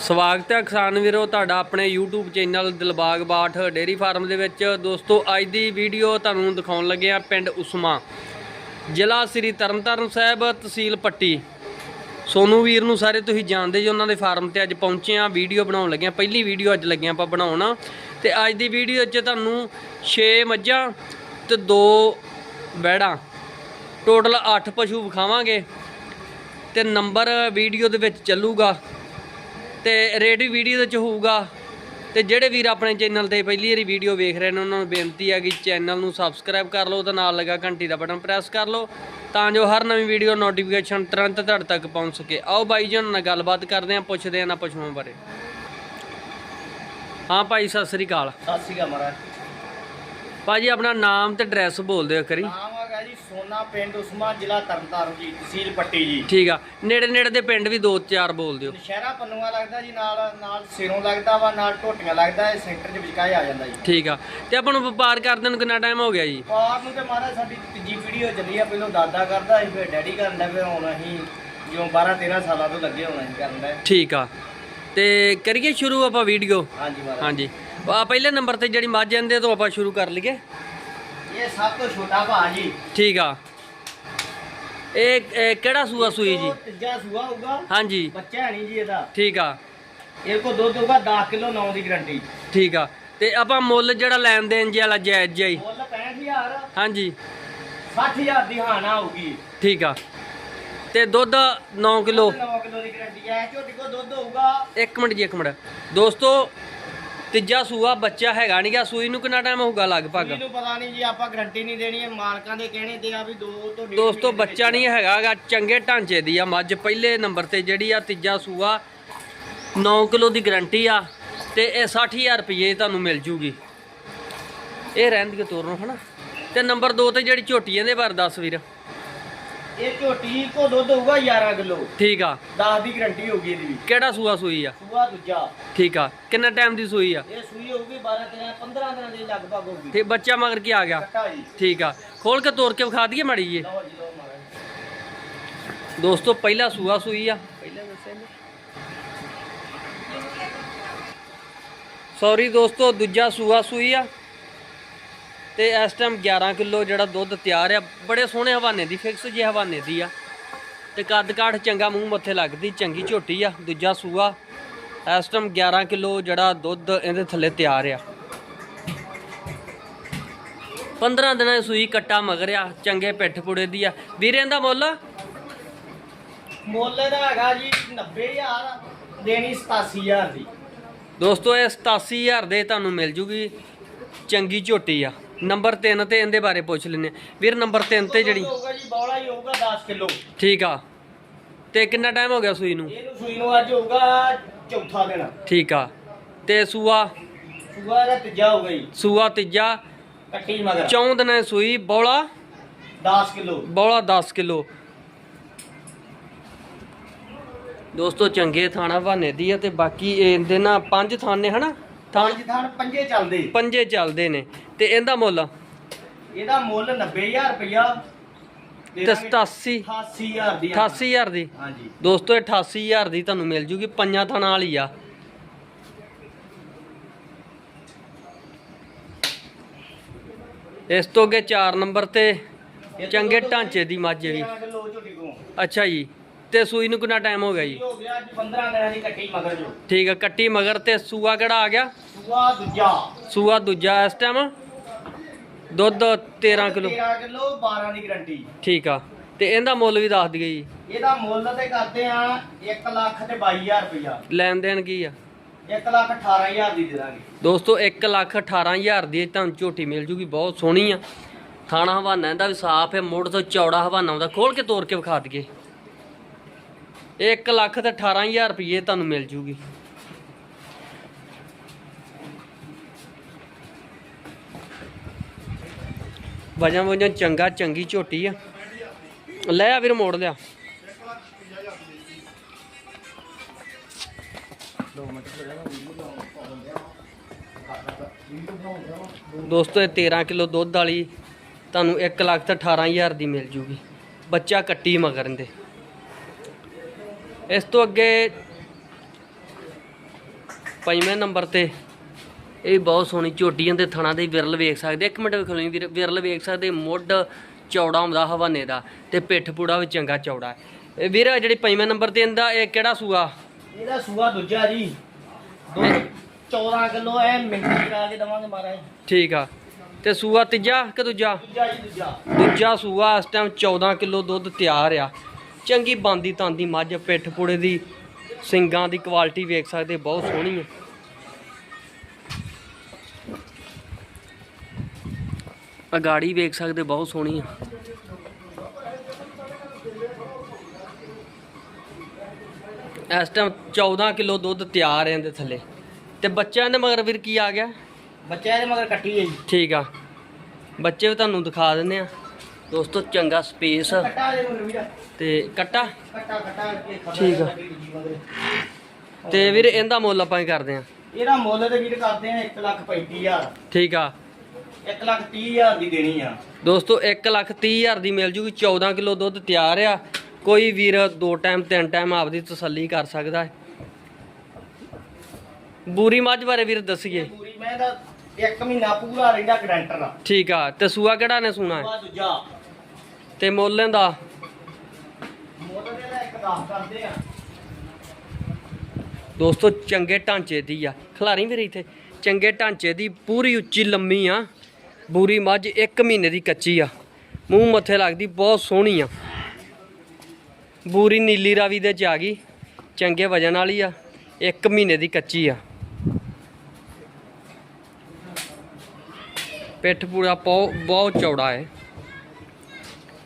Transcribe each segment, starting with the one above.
ਸਵਾਗਤ ਹੈ ਕਿਸਾਨ ਵੀਰੋ, ਤੁਹਾਡਾ ਆਪਣੇ YouTube channel Dilbag Bath dairy farm ਦੇ ਵਿੱਚ। ਦੋਸਤੋ, ਅੱਜ ਦੀ ਵੀਡੀਓ ਤੁਹਾਨੂੰ ਦਿਖਾਉਣ ਲੱਗੇ ਆ ਪਿੰਡ ਉਸਮਾ, ਜ਼ਿਲ੍ਹਾ ਸ੍ਰੀ ਤਰਨਤਾਰਨ ਸਾਹਿਬ, ਤਹਿਸੀਲ ਪੱਟੀ। ਸੋਨੂ ਵੀਰ ਨੂੰ ਸਾਰੇ ਤੁਸੀਂ ਜਾਣਦੇ ਜੀ, ਉਹਨਾਂ ਦੇ ਫਾਰਮ ਤੇ ਅੱਜ ਪਹੁੰਚੇ ਆ ਵੀਡੀਓ ਬਣਾਉਣ ਲੱਗੇ ਆ ਪਹਿਲੀ ਵੀਡੀਓ ਅੱਜ ਲੱਗੇ ਆਪਾਂ ਬਣਾਉਣਾ। ਤੇ ਅੱਜ ਦੀ ਵੀਡੀਓ 'ਚ ਤੁਹਾਨੂੰ 6 ਮੱਝਾਂ ਤੇ 2 ਵੈੜਾਂ ਟੋਟਲ 8 ਪਸ਼ੂ ਵਿਖਾਵਾਂਗੇ ਤੇ ਨੰਬਰ ਵੀਡੀਓ ਦੇ ਵਿੱਚ ਚੱਲੂਗਾ। ਤੇ ਰੇਟ ਵੀ ਵੀਡੀਓ ਦੇ ਚ ਹੋਊਗਾ। ਤੇ ਜਿਹੜੇ ਵੀਰ ਆਪਣੇ ਚੈਨਲ ਤੇ ਪਹਿਲੀ ਵਾਰੀ ਵੀਡੀਓ ਵੇਖ ਰਹੇ ਨੇ ਉਹਨਾਂ ਨੂੰ ਬੇਨਤੀ ਹੈ ਕਿ ਚੈਨਲ ਨੂੰ ਸਬਸਕ੍ਰਾਈਬ ਕਰ ਲਓ ਤੇ ਨਾਲ ਲੱਗਾ ਘੰਟੀ ਦਾ ਬਟਨ ਪ੍ਰੈਸ ਕਰ ਲਓ ਤਾਂ ਜੋ ਹਰ ਨਵੀਂ ਵੀਡੀਓ ਨੋਟੀਫਿਕੇਸ਼ਨ ਤੁਰੰਤ ਤੁਹਾਡੇ ਤੱਕ ਪਹੁੰਚ ਸਕੇ। ਆਓ ਬਾਈ ਜੀ ਨਾਲ ਗੱਲਬਾਤ ਕਰਦੇ ਹਾਂ ਪੁੱਛਦੇ ਹਾਂ ਨਾ ਪਸ਼ੂਆਂ ਬਾਰੇ। ਹਾਂ ਭਾਈ ਸਤਿ ਸ੍ਰੀ ਅਕਾਲ। ਸਤਿ ਸ਼੍ਰੀ ਅਕਾਲ ਮਹਾਰਾਜ। ਭਾਜੀ ਆਪਣਾ ਨਾਮ ਤੇ ਐਡਰੈਸ ਬੋਲ ਦਿਓ ਕਰੀ ਨਾਮ ਸੋਨਾ ਪਿੰਡ ਉਸਮਾ ਜ਼ਿਲ੍ਹਾ ਤਰਨਤਾਰਨ ਜੀ ਤਹਿਸੀਲ ਪੱਟੀ ਜੀ। ਠੀਕ ਆ। ਨੇੜੇ ਨੇੜੇ ਦੇ ਪਿੰਡ ਵੀ ਦੋ ਚਾਰ ਬੋਲ ਦਿਓ ਨਸ਼ਹਿਰਾ ਪੰਨੂਆ ਲੱਗਦਾ ਜੀ ਨਾਲ ਨਾਲ ਸਿਰੋਂ ਲੱਗਦਾ ਵਾ ਨਾਲ ਟੋਟੀਆਂ ਲੱਗਦਾ ਇਹ ਸੈਂਟਰ ਦੇ ਵਿਚਕਾਏ ਆ ਜਾਂਦਾ ਜੀ। ਠੀਕ ਆ। ਤੇ ਆਪਾਂ ਨੂੰ ਵਪਾਰ ਕਰਦੇ ਨੂੰ ਕਿੰਨਾ ਟਾਈਮ ਹੋ ਗਿਆ ਜੀ? ਪਾਰ ਨੂੰ ਤੇ ਮਹਾਰਾਜ ਸਾਡੀ ਤੀਜੀ ਪੀੜ੍ਹੀ ਹੋ ਚੱਲੀ ਆ ਪਹਿਲਾਂ ਦਾਦਾ ਕਰਦਾ ਸੀ ਫਿਰ ਡੈਡੀ ਕਰਨ ਦਾ ਫਿਰ ਹੁਣ ਅਸੀਂ ਜਿਉਂ 12 13 ਸਾਲਾਂ ਤੋਂ ਲੱਗੇ ਹੋਣਾ ਅਸੀਂ ਕਰਨ ਦਾ। ਠੀਕ ਆ। ਤੇ ਕਰੀਏ ਸ਼ੁਰੂ ਆਪਾਂ ਵੀਡੀਓ? ਹਾਂਜੀ ਮਹਾਰਾਜ। ਹਾਂਜੀ। ਆ ਪਹਿਲੇ ਨੰਬਰ ਤੇ ਜਿਹੜੀ ਮੱਝ ਜਾਂਦੇ ਤੋਂ ਆਪਾਂ ਸ਼ੁਰੂ ਕਰ ਲਈਏ। ਇਹ ਸਭ ਤੋਂ ਛੋਟਾ ਭਾ ਜੀ। ਠੀਕ ਆ। ਇਹ ਇਹ ਕਿਹੜਾ ਸੂਆ ਸੂਈ ਜੀ? ਤੀਜਾ ਸੂਆ ਹੋਊਗਾ। ਹਾਂਜੀ। ਬੱਚਾ ਹੈ ਨਹੀਂ ਜੀ ਇਹਦਾ। ਠੀਕ ਆ। ਇਹ ਕੋ ਦੁੱਧ ਹੋਊਗਾ 10 ਕਿਲੋ 9 ਦੀ ਗਰੰਟੀ ਠੀਕ ਆ। ਤੇ ਆਪਾਂ ਮੁੱਲ ਜਿਹੜਾ ਲੈਣ ਦੇਣ ਜੀ ਵਾਲਾ ਜਾਇਜ਼ ਹੀ। ਮੁੱਲ 65000 ਹਾਂਜੀ। 60000 ਦੀ ਹਾਨਾ ਹੋਊਗੀ। ਠੀਕ ਆ। ਤੇ ਦੁੱਧ 9 ਕਿਲੋ। 9 ਕਿਲੋ ਦੀ ਗਰੰਟੀ ਹੈ। ਝੋਟੀ ਕੋ ਦੁੱਧ ਹੋਊਗਾ। ਇੱਕ ਮਿੰਟ ਜੀ ਇੱਕ ਮਿੰਟ। ਦੋਸਤੋ ਤੀਜਾ ਸੂਆ ਬੱਚਾ ਹੈਗਾ ਨਹੀਂਗਾ ਸੂਈ ਨੂੰ ਕਿੰਨਾ ਟਾਈਮ ਹੋਊਗਾ ਲਗਭਗ? ਮੈਨੂੰ ਪਤਾ ਨਹੀਂ ਜੀ ਆਪਾਂ ਗਰੰਟੀ ਨਹੀਂ ਦੇਣੀ ਹੈ ਮਾਲਕਾਂ ਦੇ ਕਹਿਣੇ ਤੇ ਆ ਵੀ ਦੋ ਤੋਂ ਡੇਢ ਦੋਸਤੋ ਦੇ ਬੱਚਾ ਨਹੀਂ ਹੈਗਾਗਾ ਚੰਗੇ ਢਾਂਚੇ ਦੀ ਆ ਮੱਝ। ਪਹਿਲੇ ਨੰਬਰ ਤੇ ਜਿਹੜੀ ਆ ਤੀਜਾ ਸੂਆ 9 ਕਿਲੋ ਦੀ ਗਾਰੰਟੀ ਆ ਤੇ ਇਹ 60000 ਰੁਪਏ ਤੁਹਾਨੂੰ ਮਿਲ ਜੂਗੀ। ਇਹ ਰਹਿੰਦੀ ਤੋਰਨੋਂ ਹਨਾ। ਤੇ ਨੰਬਰ 2 ਤੇ ਜਿਹੜੀ ਝੋਟੀ ਇਹਦੇ ਬਾਰੇ ਦੱਸ ਵੀਰ। ਇਹ ਝੋਟੀ ਕੋ ਦੁੱਧ ਹੋਊਗਾ 11 ਕਿਲੋ। ਠੀਕ ਆ। 10 ਦੀ ਗਰੰਟੀ ਹੋਊਗੀ ਇਹਦੀ ਵੀ। ਕਿਹੜਾ ਸੂਆ ਸੂਈ ਆ? ਸੂਆ ਦੂਜਾ। ਠੀਕ ਆ। ਕਿੰਨਾ ਟਾਈਮ ਦੀ ਸੂਈ ਆ? ਇਹ ਸੂਈ ਹੋਊਗੀ 12 13 15 ਦਿਨਾਂ ਦੀ ਲਗਭਗ ਹੋਊਗੀ। ਤੇ ਬੱਚਾ ਮਗਰ ਕੀ ਆ ਗਿਆ? ਠੀਕ ਆ। ਖੋਲ ਕੇ ਤੋਰ ਕੇ ਵਿਖਾ ਦਈਏ ਮਾੜੀ ਜੀ ਦੋਸਤੋ ਪਹਿਲਾ ਸੂਆ ਸੂਈ ਆ। ਪਹਿਲਾਂ ਦੱਸਿਆ ਨਾ ਸੌਰੀ ਦੋਸਤੋ ਦੂਜਾ ਸੂਆ ਸੂਈ ਆ। ਤੇ ਇਸ ਟਾਈਮ 11 ਕਿਲੋ ਜਿਹੜਾ ਦੁੱਧ ਤਿਆਰ ਆ ਬੜੇ ਸੋਹਣੇ ਹਵਾਨੇ ਦੀ ਫਿਕਸ ਜੇ ਹਵਾਨੇ ਦੀ ਆ। ਤੇ ਕੱਦ ਕਾਠ ਚੰਗਾ ਮੂੰਹ ਮੱਥੇ ਲੱਗਦੀ ਚੰਗੀ ਝੋਟੀ ਆ ਦੂਜਾ ਸੂਆ। ਇਸ ਟਾਈਮ 11 ਕਿਲੋ ਜਿਹੜਾ ਦੁੱਧ ਇਹਦੇ ਥੱਲੇ ਤਿਆਰ ਆ। 15 ਦਿਨਾਂ ਦੀ ਸੂਈ ਕੱਟਾ ਮਗਰ ਆ ਚੰਗੇ ਪਿੱਠ ਪੁੜੇ ਦੀ ਆ। ਵੀਰੇ ਦਾ ਮੁੱਲ? ਮੁੱਲ ਇਹਦਾ ਹੈਗਾ ਜੀ 90000 ਦੇਣੀ 87000 ਦੀ। ਦੋਸਤੋ ਇਹ 87000 ਦੇ ਤੁਹਾਨੂੰ ਮਿਲ ਜੂਗੀ ਚੰਗੀ ਝੋਟੀ ਆ। ਨੰਬਰ 3 ਤੇ ਇਹਦੇ ਬਾਰੇ ਪੁੱਛ ਲੈਨੇ ਵੀਰ ਨੰਬਰ 3 ਤੇ ਜਿਹੜੀ ਦੁੱਧ ਹੋਊਗਾ ਜੀ ਬੌਲਾ ਹੀ ਹੋਊਗਾ 10 ਕਿਲੋ। ਠੀਕ ਆ। ਤੇ ਕਿੰਨਾ ਟਾਈਮ ਹੋ ਗਿਆ ਸੂਈ ਨੂੰ? ਇਹਨੂੰ ਸੂਈ ਨੂੰ ਅੱਜ ਹੋਊਗਾ ਚੌਥਾ ਦਿਨ। ਠੀਕ ਆ। ਤੇ ਸੂਆ? ਸੂਆ ਦਾ ਤੀਜਾ ਹੋਊਗਾ ਜੀ। ਸੂਆ ਤੀਜਾ। ਕੱਟੀ ਮਗਰ। ਚੌਂ ਦਿਨਾਂ ਦੀ ਸੂਈ ਬੌਲਾ? 10 ਕਿਲੋ। ਬੌਲਾ 10 ਕਿਲੋ। ਦੋਸਤੋ ਚੰਗੇ ਥਾਣਾ ਬਹਾਨੇ ਦੀ ਆ ਤੇ ਬਾਕੀ ਇਹਦੇ ਨਾ ਪੰਜ ਥਾਨੇ ਹਨਾ? ਥਾਂ ਪੰਜ ਥਾਣ ਪੰਜੇ ਚੱਲਦੇ। ਪੰਜੇ ਚੱਲਦੇ ਨੇ। ਤੇ ਇਹਦਾ ਮੁੱਲ? ਇਹਦਾ ਮੁੱਲ 90000 ਰੁਪਇਆ ਤੇ 87 88000 ਦੀ 88000 ਦੀ? ਹਾਂਜੀ। ਦੋਸਤੋ ਇਹ 88000 ਦੀ ਤੁਹਾਨੂੰ ਮਿਲ ਜੂਗੀ। ਪੰਜਾਂ ਥਾਂ ਵਾਲੀ ਆ। ਇਸ ਤੋਂ ਅੱਗੇ 4 ਨੰਬਰ ਤੇ ਚੰਗੇ ਢਾਂਚੇ ਦੀ ਮੱਝ ਵੀ। 13 ਕਿਲੋ ਝੋਟੀ ਤੋਂ ਅੱਛਾ ਜੀ। ਤੇ ਸੂਈ ਨੂੰ ਕਿੰਨਾ ਟਾਈਮ ਹੋ ਗਿਆ ਜੀ? ਹੋ ਗਿਆ ਅੱਜ 15 ਦਿਨਾਂ ਦੀ ਕੱਟੀ ਮਗਰ ਜੋ। ਠੀਕ ਆ ਕੱਟੀ ਮਗਰ ਤੇ ਸੂਆ ਕਿਹੜਾ ਆ ਗਿਆ? ਸੂਆ ਦੂਜਾ। ਸੂਆ ਦੂਜਾ ਇਸ ਟਾਈਮ ਦੁੱਧ 13 ਕਿਲੋ। 13 ਕਿਲੋ 12 ਦੀ ਗਰੰਟੀ ਠੀਕ ਆ ਤੇ ਇਹਦਾ ਮੁੱਲ ਵੀ ਦੱਸ ਦਈਏ ਜੀ। ਇਹਦਾ ਮੁੱਲ ਤੇ ਕਰਦੇ ਆ 1 ਲੱਖ ਤੇ 22000 ਰੁਪਇਆ। ਲੈਣ ਦੇਣ ਕੀ ਆ? 1 ਲੱਖ 18000 ਦੀ ਦੇ ਦਾਂਗੇ। ਦੋਸਤੋ 1 ਲੱਖ 18000 ਦੀ ਤੁਹਾਨੂੰ ਝੋਟੀ ਮਿਲ ਜੂਗੀ ਬਹੁਤ ਸੋਹਣੀ ਆ। ਥਾਣਾ ਹਵਾਨਾ ਇਹਦਾ ਵੀ ਸਾਫ਼ ਹੈ ਮੋੜ ਤੋਂ ਚੌੜਾ ਹਵਾਨਾ ਆਉਂਦਾ ਖੋਲ ਕੇ ਤੋੜ ਕੇ ਵਿਖਾ ਦਈਏ। 1 ਲੱਖ ਤੇ 18000 ਰੁਪਏ ਤੁਹਾਨੂੰ ਮਿਲ ਜੂਗੀ। ਵਜਨ ਵਜਨ ਚੰਗਾ, ਚੰਗੀ ਝੋਟੀ ਆ। ਲੈ ਆ ਵੀਰ ਮੋੜ ਲਿਆ। ਦੋਸਤੋ, ਇਹ 13 ਕਿਲੋ ਦੁੱਧ ਵਾਲੀ ਤੁਹਾਨੂੰ 1 ਲੱਖ ਤੇ 18000 ਦੀ ਮਿਲ ਜੂਗੀ। ਬੱਚਾ ਕੱਟੀ ਮਗਰਨ ਦੇ ਇਸ ਤੋਂ ਅੱਗੇ ਪੰਜਵੇਂ ਨੰਬਰ ਤੇ ਇਹ ਬਹੁਤ ਸੋਹਣੀ ਝੋਟੀਆਂ ਦੇ ਥਣਾ ਦੇ ਵਿਰਲ ਵੇਖ ਸਕਦੇ ਇੱਕ ਮਿੰਟ ਵੇਖ ਲਓ ਵੀਰ ਵਿਰਲ ਵੇਖ ਸਕਦੇ ਮੁੱਢ ਚੌੜਾ ਹੁੰਦਾ ਹਵਾਨੇ ਦਾ ਤੇ ਪਿੱਠ ਪੂੜਾ ਵੀ ਚੰਗਾ ਚੌੜਾ। ਇਹ ਵੀਰ ਜਿਹੜੀ ਪੰਜਵੇਂ ਨੰਬਰ ਤੇ ਇਹਦਾ ਇਹ ਕਿਹੜਾ ਸੂਆ? ਇਹਦਾ ਸੂਆ ਦੂਜਾ ਜੀ। ਦੁੱਧ 14 ਕਿਲੋ ਐ ਮਿੰਟੀ ਕਰਾ ਕੇ ਦਵਾਂਗੇ ਮਾਰਾ ਠੀਕ ਆ। ਤੇ ਸੂਆ ਤੀਜਾ ਕਿ ਦੂਜਾ? ਦੂਜਾ ਜੀ ਦੂਜਾ। ਦੂਜਾ ਸੂਆ ਇਸ ਟਾਈਮ 14 ਕਿਲੋ ਦੁੱਧ ਤਿਆਰ ਆ। ਚੰਗੀ ਬਾਂਦੀ ਤਾਂਦੀ ਮੱਝ ਪਿੱਠ ਪੂੜੇ ਦੀ ਸਿੰਗਾਂ ਦੀ ਕੁਆਲਿਟੀ ਵੇਖ ਸਕਦੇ ਬਹੁਤ ਸੋਹਣੀ ਹੈ। ਅਗਾੜੀ ਵੇਖ ਸਕਦੇ ਬਹੁਤ ਸੋਹਣੀ ਆ ਇਸ ਟਾਈਮ 14 ਕਿਲੋ ਦੁੱਧ ਤਿਆਰ ਹੈ ਇਹਦੇ ਥੱਲੇ। ਤੇ ਬੱਚਿਆਂ ਦੇ ਮਗਰ ਵੀਰ ਕੀ ਆ ਗਿਆ? ਬੱਚਾ ਇਹਦੇ ਮਗਰ ਕੱਟੀ ਹੈ ਜੀ। ਠੀਕ ਆ। ਬੱਚੇ ਵੀ ਤੁਹਾਨੂੰ ਦਿਖਾ ਦਿੰਦੇ ਆ। ਦੋਸਤੋ ਚੰਗਾ ਸਪੇਸ ਤੇ ਕੱਟਾ? ਠੀਕ ਆ। ਤੇ ਵੀਰ ਇਹਦਾ ਮੁੱਲ ਆਪਾਂ ਹੀ ਕਰਦੇ ਆ? ਇਹਦਾ ਮੁੱਲ ਤੇ ਵੀਰ ਕਰਦੇ ਆ 1 ਲੱਖ 35000 ਠੀਕ ਆ। 1 ਲੱਖ 30000 ਦੀ ਦੇਣੀ ਆ। ਦੋਸਤੋ 1 ਲੱਖ 30 ਹਜ਼ਾਰ ਦੀ ਮਿਲ ਜੂਗੀ। 14 ਕਿਲੋ ਦੁੱਧ ਤਿਆਰ ਆ। ਕੋਈ ਵੀਰ ਦੋ ਟਾਈਮ ਤਿੰਨ ਟਾਈਮ ਆਪਦੀ ਤਸੱਲੀ ਕਰ ਸਕਦਾ ਹੈ। ਬੂਰੀ ਮੱਝ ਬਾਰੇ ਵੀਰ ਦੱਸੀਏ। ਪੂਰੀ ਮੈਂ ਦਾ 1 ਮਹੀਨਾ ਪੂਰਾ ਰਹਿੰਦਾ ਗਰੰਟਰ ਆ ਠੀਕ ਆ। ਤੇ ਸੂਆ ਕਿਹੜਾ ਨੇ ਸੂਣਾ ਹੈ? ਦੂਜਾ। ਤੇ ਮੁੱਲ ਇਹਦਾ? ਮੁੱਲ ਦੇ ਦਾ 1 10 ਕਰਦੇ ਆ ਦੋਸਤੋ, ਚੰਗੇ ਢਾਂਚੇ ਦੀ ਆ। ਖਿਲਾਰੀ ਵੀਰ ਇੱਥੇ, ਚੰਗੇ ਢਾਂਚੇ ਦੀ ਪੂਰੀ ਉੱਚੀ ਲੰਮੀ ਆ। ਬੂਰੀ ਮੱਝ 1 ਮਹੀਨੇ ਦੀ ਕੱਚੀ ਆ। ਮੂੰਹ ਮੱਥੇ ਲੱਗਦੀ, ਬਹੁਤ ਸੋਹਣੀ ਆ। ਬੂਰੀ ਨੀਲੀ ਰਾਵੀ ਦੇ ਚ ਆ ਗਈ। ਚੰਗੇ ਵਜਨ ਵਾਲੀ ਆ। 1 ਮਹੀਨੇ ਦੀ ਕੱਚੀ ਆ। ਪਿੱਠ ਪੂਰਾ ਬਹੁਤ ਚੌੜਾ ਹੈ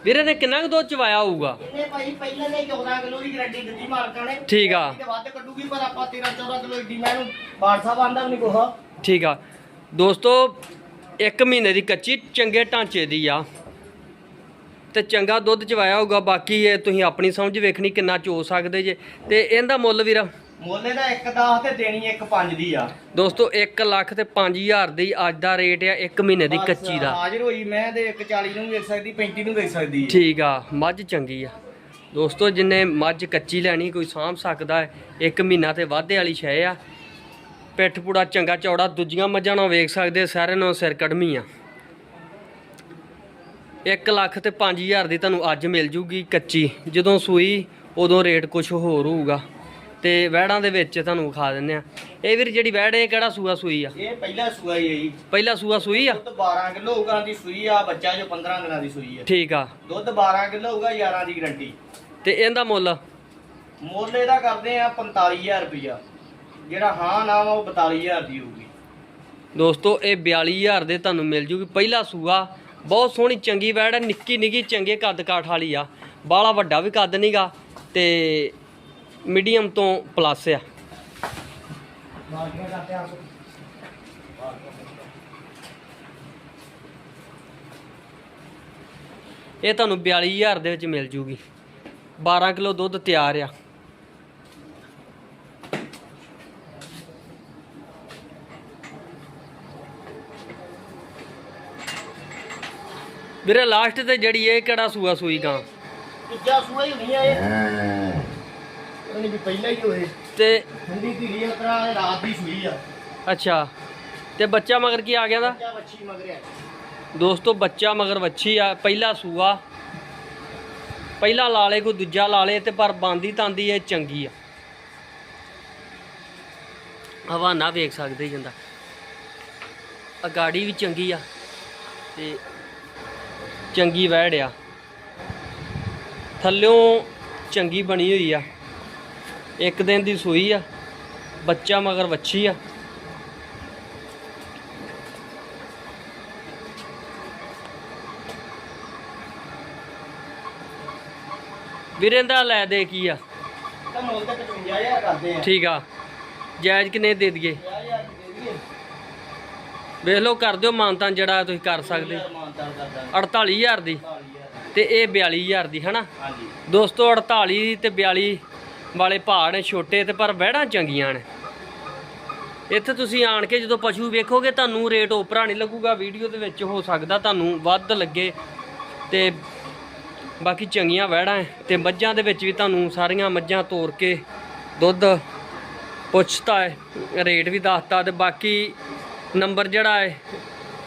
ਵੀਰੇ ਨੇ ਕਿੰਨਾ ਕੁ ਦੁੱਧ ਚਵਾਇਆ ਹੋਊਗਾ? ਇਹਨੇ ਭਾਈ ਪਹਿਲਾਂ ਨੇ 14 ਕਿਲੋ ਦੀ ਗਰੰਟੀ ਦਿੱਤੀ ਮਾਲਕਾਂ ਨੇ। ਠੀਕ ਆ। ਤੇ ਵੱਧ ਕੱਢੂਗੀ ਪਰ ਆਪਾਂ 13 14 ਕਿਲੋ ਏਡੀ ਮੈਂ ਨੂੰ ਬਾੜ ਸਾਹਿਬ ਆਂਦਾ ਵੀ ਨਹੀਂ ਕੋਹਾ ਠੀਕ ਆ। ਦੋਸਤੋ 1 ਮਹੀਨੇ ਦੀ ਕੱਚੀ ਚੰਗੇ ਢਾਂਚੇ ਦੀ ਆ। ਤੇ ਚੰਗਾ ਦੁੱਧ ਚਵਾਇਆ ਹੋਊਗਾ ਬਾਕੀ ਇਹ ਤੁਸੀਂ ਆਪਣੀ ਸਮਝ ਵੇਖਣੀ ਕਿੰਨਾ ਚੋ ਸਕਦੇ ਜੇ। ਤੇ ਇਹਦਾ ਮੁੱਲ ਵੀਰ? ਮੁੱਲੇ ਦਾ 1 10 ਤੇ ਦੇਣੀ 1 5 ਦੀ ਆ। ਦੋਸਤੋ 1 ਲੱਖ ਤੇ 5000 ਦੀ ਅੱਜ ਦਾ ਰੇਟ ਆ 1 ਮਹੀਨੇ ਦੀ ਕੱਚੀ ਦਾ। ਹਾਜ਼ਰ ਹੋਈ ਮੈਂ ਤੇ 1 40 ਨੂੰ ਵੇਚ ਸਕਦੀ 35 ਨੂੰ ਵੇਚ ਸਕਦੀ ਠੀਕ ਆ ਮੱਝ ਚੰਗੀ ਆ। ਦੋਸਤੋ ਜਿੰਨੇ ਮੱਝ ਕੱਚੀ ਲੈਣੀ ਕੋਈ ਸਾਂਭ ਸਕਦਾ ਹੈ 1 ਮਹੀਨਾ ਤੇ ਵਾਧੇ ਵਾਲੀ ਸ਼ੈ ਆ। ਪਿੱਠ ਪੂੜਾ ਚੰਗਾ ਚੌੜਾ ਦੂਜੀਆਂ ਮੱਝਾਂ ਨਾਲ ਵੇਖ ਸਕਦੇ ਸਾਰੇ ਨਾਲ ਸਿਰ ਕੜਮੀ ਆ। 1 ਲੱਖ ਤੇ 5000 ਦੀ ਤੁਹਾਨੂੰ ਅੱਜ ਮਿਲ ਜੂਗੀ ਕੱਚੀ। ਜਦੋਂ ਸੂਈ ਉਦੋਂ ਰੇਟ ਕੁਝ ਹੋਰ ਹੋਊਗਾ। ਤੇ ਵਹਿੜਾਂ ਦੇ ਵਿੱਚ ਤੁਹਾਨੂੰ ਵਿਖਾ ਦਿੰਦੇ ਆ ਇਹ ਵੀਰ ਜਿਹੜੀ ਵਹਿੜ ਇਹ ਕਿਹੜਾ ਸੂਆ ਸੂਈ ਆ? ਇਹ ਪਹਿਲਾ ਸੂਆ ਹੀ ਹੈ ਜੀ। ਪਹਿਲਾ ਸੂਆ ਸੂਈ ਆ? ਦੁੱਧ 12 ਕਿਲੋ ਹੋਊਗਾ ਦੀ ਸੂਈ ਆ ਬੱਚਾ ਜੋ 15 ਦਿਨਾਂ ਦੀ ਸੂਈ ਠੀਕ ਆ। ਦੁੱਧ 12 ਕਿਲੋ ਹੋਊਗਾ 11 ਦੀ ਗਰੰਟੀ। ਤੇ ਇਹਦਾ ਮੁੱਲ? ਮੁੱਲ ਇਹਦਾ ਕਰਦੇ ਆ 45000 ਰੁਪਇਆ ਜਿਹੜਾ ਹਾਂ ਨਾ ਵਾ ਉਹ 42000 ਦੀ ਹੋਊਗੀ। ਦੋਸਤੋ ਇਹ 42000 ਦੇ ਤੁਹਾਨੂੰ ਮਿਲ ਜੂਗੀ। ਪਹਿਲਾ ਸੂਆ ਬਹੁਤ ਸੋਹਣੀ ਚੰਗੀ ਵੈੜ ਹੈ ਨਿੱਕੀ ਨਿੱਕੀ ਚੰਗੇ ਕੱਦ ਕਾਠ ਵਾਲੀ ਆ। ਬਾਲਾ ਵੱਡਾ ਵੀ ਕੱਦ ਨਹੀਂਗਾ ਤੇ ਮੀਡੀਅਮ ਤੋਂ ਪਲੱਸ ਆ। ਇਹ ਤੁਹਾਨੂੰ 42000 ਦੇ ਵਿੱਚ ਮਿਲ ਜੂਗੀ। 12 ਕਿਲੋ ਦੁੱਧ ਤਿਆਰ ਆ। ਵੀਰੇ ਲਾਸਟ ਤੇ ਜਿਹੜੀ ਇਹ ਕਿਹੜਾ ਸੂਆ ਸੂਈ ਗਾਂ? ਤੀਜਾ ਸੂਆ ਹੀ ਹੋਣੀ ਆ ਇਹ। ਉਹਨੇ ਵੀ ਪਹਿਲਾਂ ਹੀ ਹੋਏ। ਤੇ ਠੰਡੀ ਧੀਰੀ ਉਤਰਾ ਰਾਤ ਦੀ ਸੂਈ ਆ। ਅੱਛਾ। ਤੇ ਬੱਚਾ ਮਗਰ ਕੀ ਆ ਗਿਆ ਦਾ? ਬੱਚਾ ਵੱਛੀ ਮਗਰਿਆ ਦੋਸਤੋ ਬੱਚਾ ਮਗਰ ਵੱਛੀ ਆ ਪਹਿਲਾ ਸੂਆ। ਪਹਿਲਾ ਲਾਲੇ ਕੋ ਦੂਜਾ ਲਾਲੇ ਤੇ ਪਰ ਬਾਂਦੀ ਤਾਂਦੀ ਇਹ ਚੰਗੀ ਆ। ਹਵਾਨਾ ਵੇਖ ਸਕਦੇ ਜਿੰਦਾ। ਅਗਾੜੀ ਵੀ ਚੰਗੀ ਆ ਤੇ ਚੰਗੀ ਵਹਿੜ ਆ। ਥੱਲਿਓਂ ਚੰਗੀ ਬਣੀ ਹੋਈ ਆ। ਇੱਕ ਦਿਨ ਦੀ ਸੂਈ ਆ ਬੱਚਾ ਮਗਰ ਵੱਛੀ ਆ। ਵੀਰੇ ਦਾ ਲੈ ਦੇ ਕੀ ਆ? ਤਾਂ ਮੁੱਲ ਤਾਂ 55000 ਕਰਦੇ ਆ। ਠੀਕ ਆ। ਜਾਇਜ਼ ਕਿੰਨੇ ਦੇ ਦਈਏ? 50000 ਦੇ ਦਈਏ। ਵੇਖ ਲਓ ਕਰ ਦਿਓ ਮਾਨਤਾਨ ਜਿਹੜਾ ਤੁਸੀਂ ਕਰ ਸਕਦੇ। ਮਾਨਤਾਨ ਕਰਦਾ 48000 ਦੀ 40000 ਤੇ ਇਹ 42000 ਦੀ ਹਨਾ? ਹਾਂਜੀ। ਦੋਸਤੋ 48 ਤੇ 42 ਵਾਲੇ ਪਹਾੜ ਨੇ ਛੋਟੇ ਤੇ ਪਰ ਵਹਿੜਾਂ ਚੰਗੀਆਂ ਨੇ। ਇੱਥੇ ਤੁਸੀਂ ਆਣ ਕੇ ਜਦੋਂ ਪਸ਼ੂ ਵੇਖੋਗੇ ਤੁਹਾਨੂੰ ਰੇਟ ਉਪਰਾ ਨਹੀਂ ਲੱਗੂਗਾ। ਵੀਡੀਓ ਦੇ ਵਿੱਚ ਹੋ ਸਕਦਾ ਤੁਹਾਨੂੰ ਵੱਧ ਲੱਗੇ ਤੇ ਬਾਕੀ ਚੰਗੀਆਂ ਵਹਿੜਾਂ ਹੈ ਤੇ ਮੱਝਾਂ ਦੇ ਵਿੱਚ ਵੀ ਤੁਹਾਨੂੰ ਸਾਰੀਆਂ ਮੱਝਾਂ ਤੋਰ ਕੇ ਦੁੱਧ ਪੁੱਛਤਾ ਹੈ, ਰੇਟ ਵੀ ਦੱਸਤਾ ਤੇ ਬਾਕੀ ਨੰਬਰ ਜਿਹੜਾ ਹੈ,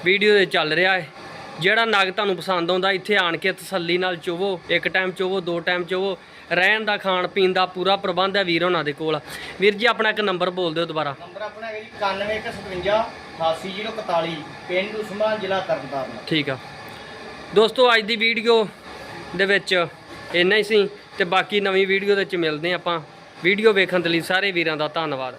ਵੀਡੀਓ ਦੇ ਚੱਲ ਰਿਹਾ ਹੈ। ਜਿਹੜਾ ਨਗ ਤੁਹਾਨੂੰ ਪਸੰਦ ਆਉਂਦਾ, ਇੱਥੇ ਆਣ ਕੇ ਤਸੱਲੀ ਨਾਲ ਚੋਵੋ, ਇੱਕ ਟਾਈਮ ਚੋਵੋ, ਦੋ ਟਾਈਮ ਚੋਵੋ। ਰਹਿਣ ਦਾ ਖਾਣ ਪੀਣ ਦਾ ਪੂਰਾ ਪ੍ਰਬੰਧ ਹੈ ਵੀਰ ਹੋਣਾ ਦੇ ਕੋਲ। ਵੀਰ ਜੀ ਆਪਣਾ ਇੱਕ ਨੰਬਰ ਬੋਲ ਦਿਓ ਦੁਬਾਰਾ। ਨੰਬਰ ਆਪਣਾ ਹੈਗਾ ਜੀ 9157 88041 ਪਿੰਡ ਉਸਮਾ ਜ਼ਿਲ੍ਹਾ ਤਰਨਤਾਰਨ। ਠੀਕ ਆ। ਦੋਸਤੋ ਅੱਜ ਦੀ ਵੀਡੀਓ ਦੇ ਵਿੱਚ ਇੰਨਾ ਹੀ ਸੀ ਤੇ ਬਾਕੀ ਨਵੀਂ ਵੀਡੀਓ ਦੇ ਵਿੱਚ ਮਿਲਦੇ ਆਪਾਂ। ਵੀਡੀਓ ਵੇਖਣ ਦੇ ਲਈ ਸਾਰੇ ਵੀਰਾਂ ਦਾ ਧੰਨਵਾਦ।